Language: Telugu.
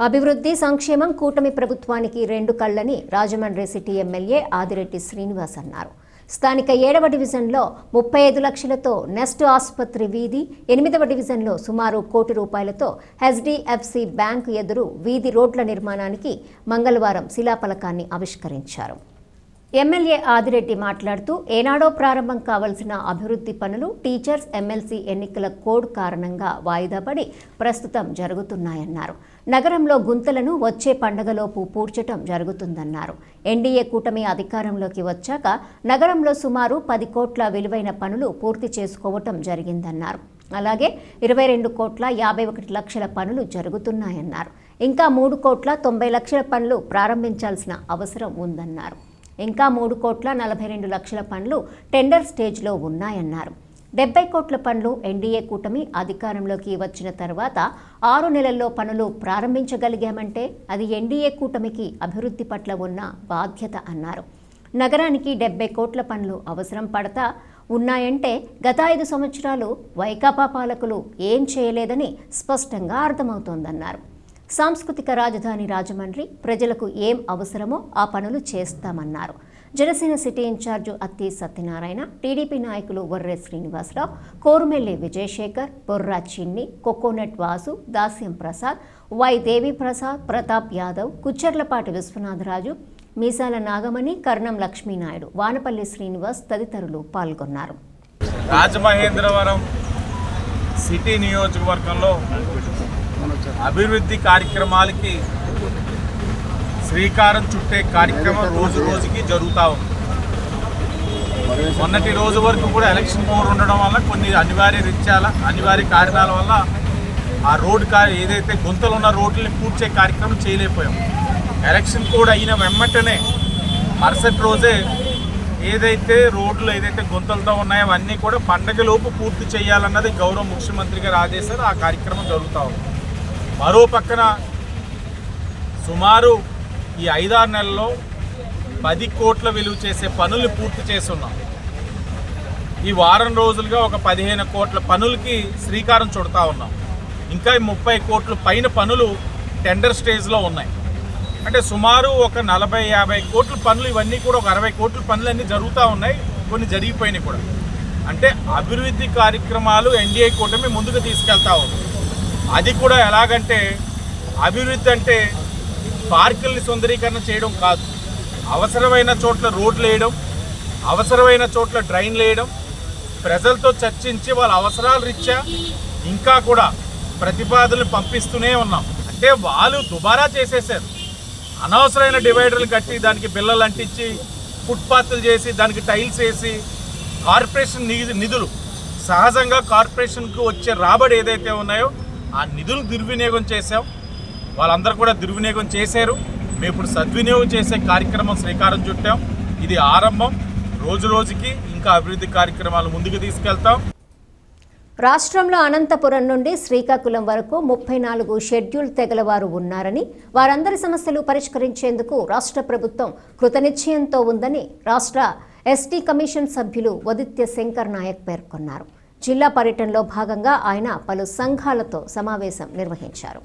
అభివృద్ధి సంక్షేమం కూటమి ప్రభుత్వానికి రెండు కళ్ళని రాజమండ్రి సిటీ ఎమ్మెల్యే ఆదిరెడ్డి శ్రీనివాస్ అన్నారు. స్థానిక ఏడవ డివిజన్లో ముప్పై ఐదు లక్షలతో నెస్ట్ ఆసుపత్రి వీధి ఎనిమిదవ డివిజన్లో సుమారు కోటి రూపాయలతో హెచ్డిఎఫ్సి బ్యాంకు ఎదురు వీధి రోడ్ల నిర్మాణానికి మంగళవారం శిలాఫలకాన్ని ఆవిష్కరించారు. ఎమ్మెల్యే ఆదిరెడ్డి మాట్లాడుతూ ఏనాడో ప్రారంభం కావాల్సిన అభివృద్ధి పనులు టీచర్స్ ఎమ్మెల్సీ ఎన్నికల కోడ్ కారణంగా వాయిదా పడి ప్రస్తుతం జరుగుతున్నాయన్నారు. నగరంలో గుంతలను వచ్చే పండగలోపు పూడ్చటం జరుగుతుందన్నారు. ఎన్డీఏ కూటమి అధికారంలోకి వచ్చాక నగరంలో సుమారు పది కోట్ల విలువైన పనులు పూర్తి చేసుకోవటం జరిగిందన్నారు. అలాగే ఇరవై రెండు కోట్ల యాభై ఒకటి లక్షల పనులు జరుగుతున్నాయన్నారు. ఇంకా మూడు కోట్ల తొంభై లక్షల పనులు ప్రారంభించాల్సిన అవసరం ఉందన్నారు. ఇంకా మూడు కోట్ల నలభై రెండు లక్షల పనులు టెండర్ స్టేజ్లో ఉన్నాయన్నారు. డెబ్బై కోట్ల పనులు ఎన్డీఏ కూటమి అధికారంలోకి వచ్చిన తర్వాత ఆరు నెలల్లో పనులు ప్రారంభించగలిగామంటే అది ఎన్డీఏ కూటమికి అభివృద్ధి పట్ల ఉన్న బాధ్యత అన్నారు. నగరానికి డెబ్బై కోట్ల పనులు అవసరం పడతా ఉన్నాయంటే గత ఐదు సంవత్సరాలు వైకాపా పాలకులు ఏం చేయలేదని స్పష్టంగా అర్థమవుతోందన్నారు. సాంస్కృతిక రాజధాని రాజమండ్రి ప్రజలకు ఏం అవసరమో ఆ పనులు చేస్తామన్నారు. జనసేన సిటీ ఇన్ఛార్జు అత్తి సత్యనారాయణ టీడీపీ నాయకులు వర్రె శ్రీనివాసరావు కోరుమెల్లి విజయశేఖర్ బొర్రా చిన్ని కోకోనట్ వాసు దాస్యం ప్రసాద్ వై దేవి ప్రసాద్ ప్రతాప్ యాదవ్ కుచ్చర్లపాటి విశ్వనాథరాజు మీసాల నాగమణి కర్ణం లక్ష్మీనాయుడు వానపల్లి శ్రీనివాస్ తదితరులు పాల్గొన్నారు. రాజమహేంద్రవరం సిటీ నియోజకవర్గంలో అభివృద్ధి కార్యక్రమాలకి శ్రీకారం చుట్టే కార్యక్రమం రోజు రోజుకి జరుగుతూ ఉంది. మొన్నటి రోజు వరకు కూడా ఎలక్షన్ కోడ్ ఉండడం వల్ల కొన్ని అనివార్య రీత్యాల అనివార్య కారణాల వల్ల ఆ రోడ్డు కా ఏదైతే గుంతలు ఉన్న రోడ్లని పూడ్చే కార్యక్రమం చేయలేకపోయాం. ఎలక్షన్ కోడ్ అయిన వెంబటనే మరుసటి రోజే ఏదైతే రోడ్లు ఏదైతే గుంతలతో ఉన్నాయో అవన్నీ కూడా పండగలోపు పూర్తి చేయాలన్నది గౌరవ ముఖ్యమంత్రి గారు ఆదేశాలు ఆ కార్యక్రమం జరుగుతూ ఉంది. మరో పక్కన సుమారు ఈ ఐదారు నెలల్లో పది కోట్ల విలువ చేసే పనులు పూర్తి చేస్తున్నాం. ఈ వారం రోజులుగా ఒక పదిహేను కోట్ల పనులకి శ్రీకారం చుడతా ఉన్నాం. ఇంకా ముప్పై కోట్ల పైన పనులు టెండర్ స్టేజ్లో ఉన్నాయి. అంటే సుమారు ఒక నలభై యాభై కోట్ల పనులు ఇవన్నీ కూడా ఒక అరవై కోట్ల పనులు అన్నీ జరుగుతూ ఉన్నాయి. కొన్ని జరిగిపోయినాయి కూడా. అంటే అభివృద్ధి కార్యక్రమాలు ఎన్డీఏ కూటమి ముందుకు తీసుకెళ్తా ఉంది. అది కూడా ఎలాగంటే అభివృద్ధి అంటే పార్కుల్ని సుందరీకరణ చేయడం కాదు. అవసరమైన చోట్ల రోడ్లు వేయడం అవసరమైన చోట్ల డ్రైన్లు వేయడం ప్రజలతో చర్చించి వాళ్ళ అవసరాల రీత్యా ఇంకా కూడా ప్రతిపాదనలు పంపిస్తూనే ఉన్నాం. అంటే వాళ్ళు దుబారా చేసేసారు అనవసరమైన డివైడర్లు కట్టి దానికి బిల్లలు అంటించి ఫుట్పాత్లు చేసి దానికి టైల్స్ వేసి కార్పొరేషన్ నిధులు. సహజంగా కార్పొరేషన్కు వచ్చే రాబడి ఏదైతే ఉన్నాయో ఆ నిధులు దుర్వినియోగం చేశాం. వాళ్ళందరూ కూడా దుర్వినియోగం చేశారు. మేము ఇప్పుడు సద్వినియోగం చేసే కార్యక్రమం శ్రీకారం చుట్టాం. ఇది ఆరంభం. రోజు రోజుకి ఇంకా అభివృద్ధి కార్యక్రమాలు ముందుకు తీసుకెళ్తాం. రాష్ట్రంలో అనంతపురం నుండి శ్రీకాకుళం వరకు ముప్పై నాలుగు షెడ్యూల్ తెగల వారు ఉన్నారని వారందరి సమస్యలు పరిష్కరించేందుకు రాష్ట్ర ప్రభుత్వం కృతనిశ్చయంతో ఉందని రాష్ట్ర ఎస్టీ కమిషన్ సభ్యులు వదిత్య శంకర్ నాయక్ పేర్కొన్నారు. జిల్లా పర్యటనలో భాగంగా ఆయన పలు సంఘాలతో సమావేశం నిర్వహించారు.